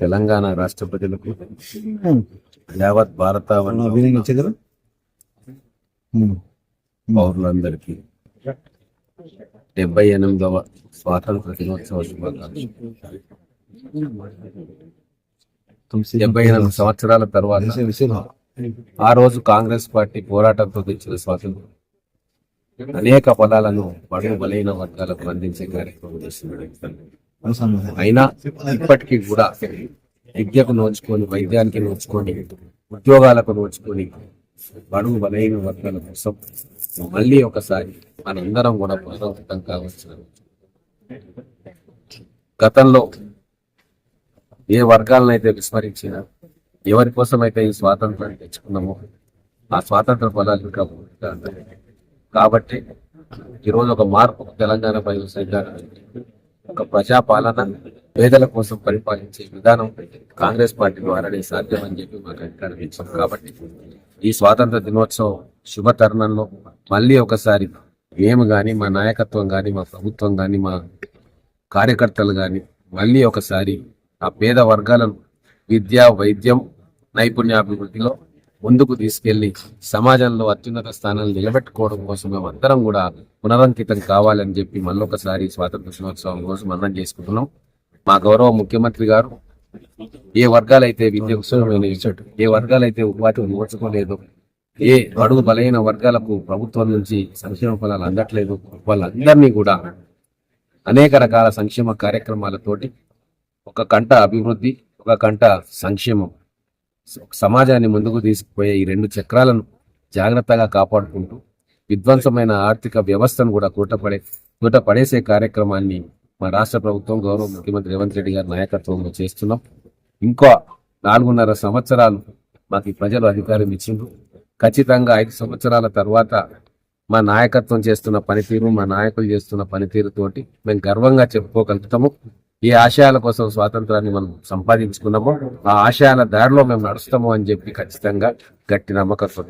తెలంగాణ రాష్ట్ర ప్రజలకు యావత్ భారత పౌరులందరికీ డెబ్బై ఎనిమిదవ స్వాతంత్ర దినోత్సవ శుభాకాంక్షలు. డెబ్బై ఎనిమిది సంవత్సరాల తర్వాత ఆ రోజు కాంగ్రెస్ పార్టీ పోరాటంతో తెచ్చిన స్వాతంత్రం. అనేక పదాలను బడుగు బలైన వర్గాలకు అందించే కార్యక్రమం చేస్తున్నాడు. అయినా ఇప్పటికీ కూడా విద్యకు నోచుకొని వైద్యానికి నోచుకొని ఉద్యోగాలకు నోచుకొని బడుగు బలైన వర్గాల కోసం మళ్ళీ ఒకసారి మనందరం కూడా పునరావృతం కావచ్చు. గతంలో ఏ వర్గాలనైతే విస్మరించినా ఎవరి కోసం అయితే ఈ స్వాతంత్రాన్ని తెచ్చుకున్నామో ఆ స్వాతంత్ర పదాలు కాబట్టి ఈరోజు ఒక మార్పు తెలంగాణ ప్రజలు సైతం ఒక ప్రజాపాలన పేదల కోసం పరిపాలించే విధానం కాంగ్రెస్ పార్టీ ద్వారానే సాధ్యం అని చెప్పి మాకు అధికారం కాబట్టి ఈ స్వాతంత్ర దినోత్సవం శుభ తరుణంలో మళ్ళీ ఒకసారి మేము కానీ మా నాయకత్వం కానీ మా ప్రభుత్వం కానీ మా కార్యకర్తలు కానీ మళ్ళీ ఒకసారి ఆ పేద వర్గాలను విద్య వైద్యం నైపుణ్యాభివృద్ధిలో ముందుకు తీసుకెళ్ళి సమాజంలో అత్యున్నత స్థానాలు నిలబెట్టుకోవడం కోసం మేము అందరం కూడా పునరంకితం కావాలని చెప్పి మళ్ళొకసారి స్వాతంత్ర దినోత్సవం కోసం మనం చేసుకుంటున్నాం. మా గౌరవ ముఖ్యమంత్రి గారు ఏ వర్గాలైతే విద్య ఉత్సవమైన ఏ వర్గాలైతే ఉపాధి నోచుకోలేదు ఏ అడుగు బలైన వర్గాలకు ప్రభుత్వం నుంచి సంక్షేమ ఫలాలు అందట్లేదు వాళ్ళందరినీ కూడా అనేక రకాల సంక్షేమ కార్యక్రమాలతోటి ఒక కంట అభివృద్ధి ఒక కంట సంక్షేమం. సమాజాన్ని ముందుకు తీసుకుపోయే ఈ రెండు చక్రాలను జాగ్రత్తగా కాపాడుకుంటూ విధ్వంసమైన ఆర్థిక వ్యవస్థను కూడా కూటపడే కూట పడేసే కార్యక్రమాన్ని మా రాష్ట్ర ప్రభుత్వం గౌరవ ముఖ్యమంత్రి రేవంత్ రెడ్డి గారి నాయకత్వంలో చేస్తున్నాం. ఇంకో నాలుగున్నర సంవత్సరాలు మాకు ప్రజలు అధికారం ఇచ్చిండ్రు. ఖచ్చితంగా ఐదు సంవత్సరాల తర్వాత మా నాయకత్వం చేస్తున్న పనితీరు మా నాయకులు చేస్తున్న పనితీరుతోటి మేము గర్వంగా చెప్పుకోగలుగుతాము. ఈ ఆశయాల కోసం స్వాతంత్రాన్ని మనం సంపాదించుకున్నాము. ఆ ఆశయాల దారిలో మేము నడుస్తాము అని చెప్పి ఖచ్చితంగా గట్టి నమ్మకత్వం